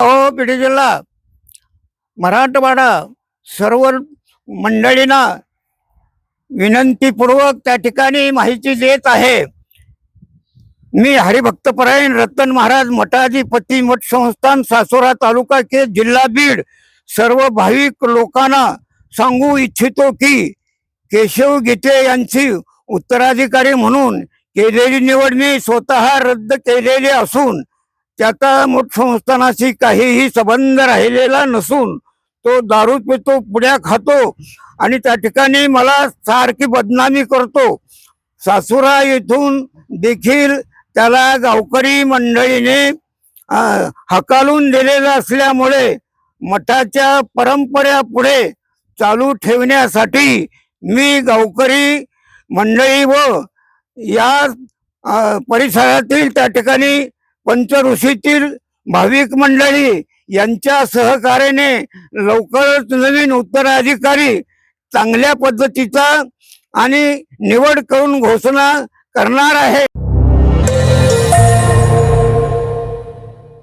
अहो बीड जिल्हा मराठवाडा सर्व मंडळींना विनंतीपूर्वक त्या ठिकाणी माहिती देत आहे. मी हरिभक्तपरायण रतन महाराज मठाधिपती मठ संस्थान सासोरा तालुका के जिल्हा बीड सर्व भाविक लोकांना सांगू इच्छितो की केशव गीते यांची उत्तराधिकारी म्हणून केलेली निवड मी स्वतः रद्द केलेली असून त्याचा मोठ संस्थानाशी काहीही संबंध राहिलेला नसून तो दारू पितो पुड्या खातो आणि त्या ठिकाणी मला सारखी बदनामी करतो. सासुरा येथून देखील त्याला गावकरी मंडळीने हकालून दिलेला असल्यामुळे मठाच्या परंपऱ्या पुढे चालू ठेवण्यासाठी मी गावकरी मंडळी व या परिसरातील त्या ठिकाणी पंचऋषीतील भाविक मंडळी यांच्या सहकार्याने लवकरच नवीन उत्तराधिकारी चांगल्या पद्धतीचा आणि निवड करून घोषणा करणार आहे